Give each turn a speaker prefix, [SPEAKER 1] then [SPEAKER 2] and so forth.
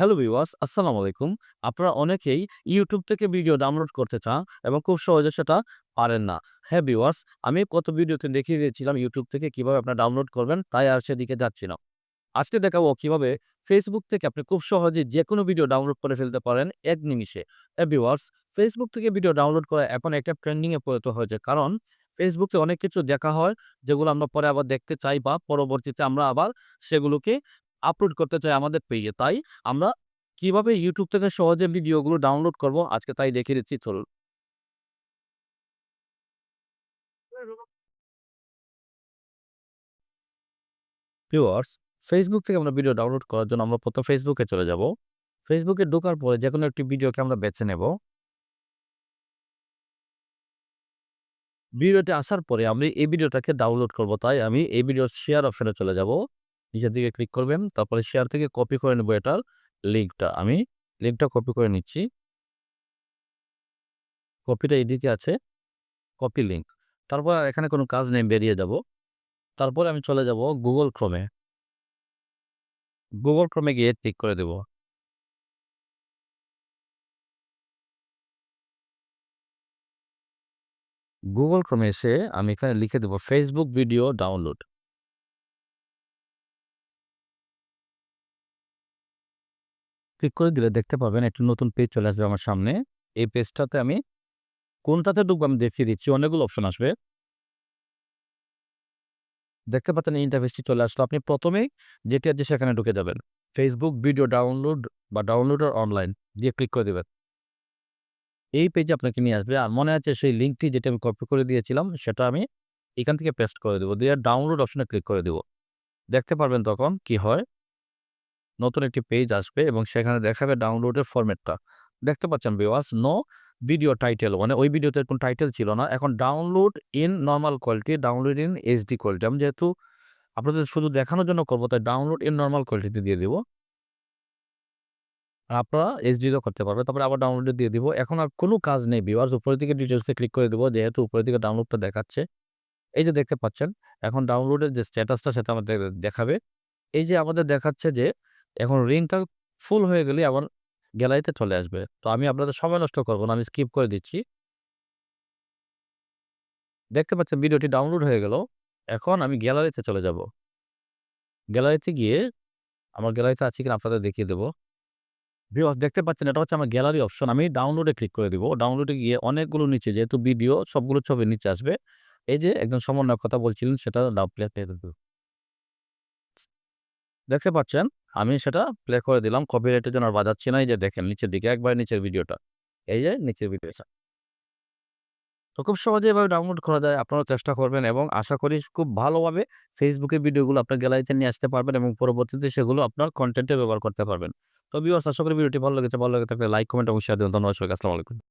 [SPEAKER 1] Hello viewers, আসসালামু আলাইকুম। আপনারা অনেকেই ইউটিউব থেকে ভিডিও ডাউনলোড করতে চান এবং খুব সহজে সেটা পারেন না। হ্যাঁ ভিউয়ার্স, আমি কত ভিডিওতে দেখিয়ে দিয়েছিলাম ইউটিউব থেকে কীভাবে আপনারা ডাউনলোড করবেন, তাই আর সেদিকে যাচ্ছি না। আজকে দেখাবো কীভাবে ফেসবুক থেকে আপনি খুব সহজেই যেকোনো ভিডিও ডাউনলোড করে ফেলতে পারেন এক নিমিষে। হ্যাঁ ভিউয়ার্স, Facebook থেকে ভিডিও ডাউনলোড করা এখন একটা ট্রেন্ডিংয়ে পরিণত হয়েছে। কারণ ফেসবুকে অনেক কিছু দেখা হয় যেগুলো আমরা পরে আবার দেখতে চাই বা পরবর্তীতে আমরা আবার সেগুলোকে আপলোড করতে চাই আমাদের পেজে। তাই আমরা কীভাবে ইউটিউব থেকে সহজে ভিডিওগুলো ডাউনলোড করব আজকে তাই দেখিয়ে দিচ্ছি চলুন। ভিউয়ার্স, ফেসবুক থেকে আমরা ভিডিও ডাউনলোড করার জন্য আমরা প্রথম ফেসবুকে চলে যাব। ফেসবুকে ঢোকার পরে যে কোনো একটি ভিডিওকে আমরা বেছে নেব। ভিডিওতে আসার পরে আমি এই ভিডিওটাকে ডাউনলোড করব। তাই আমি এই ভিডিওর শেয়ার অপশনে চলে যাব। নিচের দিকে ক্লিক করবেন। তারপরে শেয়ার থেকে কপি করে নেব এটার লিঙ্কটা। আমি লিঙ্কটা কপি করে নিচ্ছি। কপিটা এদিকে আছে। Copy link. তারপর এখানে কোনো কাজ নেই, বেরিয়ে যাব। তারপরে আমি চলে যাব গুগল Chrome গুগল এ গিয়ে ক্লিক করে দেব। গুগল এ এসে আমি এখানে লিখে দেব ফেসবুক ভিডিও ডাউনলোড। ক্লিক করে দিলে দেখতে পাবেন একটি নতুন পেজ চলে আসবে আমার সামনে। এই পেজটাতে আমি কোনটাতে ঢুকবো আমি দেখিয়ে দিচ্ছি। অনেকগুলো অপশন আসবে। দেখতে পাচ্ছেন ইন্টারফেসটি চলে আসলো। আপনি প্রথমেই যেটি আছে সেখানে ঢুকে যাবেন। ফেসবুক ভিডিও ডাউনলোড বা ডাউনলোডার অনলাইন দিয়ে ক্লিক করে দিবেন। এই পেজে আপনাকে নিয়ে আসবে। আর মনে আছে সেই লিঙ্কটি যেটা আমি কপি করে দিয়েছিলাম সেটা আমি এখান থেকে পেস্ট করে দেবো দিয়ে ডাউনলোড অপশনে ক্লিক করে দেব। দেখতে পারবেন তখন কি হয়। নতুন একটি পেজ আসবে এবং সেখানে দেখাবে ডাউনলোডের ফরম্যাটটা। দেখতে পাচ্ছেন ভিউয়ার্স নো ভিডিও টাইটেল মানে ওই ভিডিওতে কোনো টাইটেল ছিল না। এখন download in normal quality, download in HD quality. আমি যেহেতু আপনাদের শুধু দেখানোর জন্য করব তাই ডাউনলোড ইন নর্মাল কোয়ালিটিতে দিয়ে দিব। আর আপনারা এইচডিতেও করতে পারবেন। তারপরে আবার ডাউনলোডে দিয়ে দিব। এখন আর কোনো কাজ নেই ভিউয়ার্স উপরের দিকে ডিটেলসে ক্লিক করে দেবো যেহেতু উপরের দিকে ডাউনলোডটা দেখাচ্ছে। এই যে দেখতে পাচ্ছেন এখন ডাউনলোডের যে স্ট্যাটাসটা সেটা আমাদের দেখাবে। এই যে আমাদের দেখাচ্ছে যে এখন রিংটা ফুল হয়ে গেলেই আবার গ্যালারিতে চলে আসবে। তো আমি আপনাদের সময় নষ্ট করব না। আমি স্কিপ করে দিচ্ছি। দেখতে পাচ্ছেন ভিডিওটি ডাউনলোড হয়ে গেল। এখন আমি গ্যালারিতে চলে যাব। গ্যালারিতে গিয়ে আমার গ্যালারিতে আছে কিনা আপনাদের দেখিয়ে দেবো ভিউয়ার্স দেখতে পাচ্ছেন এটা হচ্ছে আমার গ্যালারি অপশন। আমি ডাউনলোডে ক্লিক করে দিব। ডাউনলোডে গিয়ে অনেকগুলো নিচে যেহেতু ভিডিও সবগুলো ছবি নিচে আসবে। এই যে একজন সমন্বয়ক কথা বলছিলেন, সেটা ডাউ প্লে করে দেব। দেখতে পাচ্ছেন আমি সেটা প্লে করে দিলাম। কপিরাইটের জন্য আর বাজাচ্ছি না। এই যে দেখেন নিচের দিকে একবার নিচের ভিডিওটা। এই যে নিচের ভিডিওটা। তো খুব সহজে এভাবে ডাউনলোড করা যায়। আপনারা চেষ্টা করবেন এবং আশা করি খুব ভালোভাবে এর ভিডিওগুলো আপনার গ্যালারিতে নিয়ে আসতে পারবেন এবং পরবর্তীতে সেগুলো আপনার কনটেন্টে ব্যবহার করতে পারবেন। তো ভিউয়ার্স আশা করি ভিডিওটি ভালো লেগেছে। ভালো লেগে থাকলে লাইক, কমেন্ট এবং শেয়ার দিবেন। ধন্যবাদ সবাইকে। আসসালামু আলাইকুম।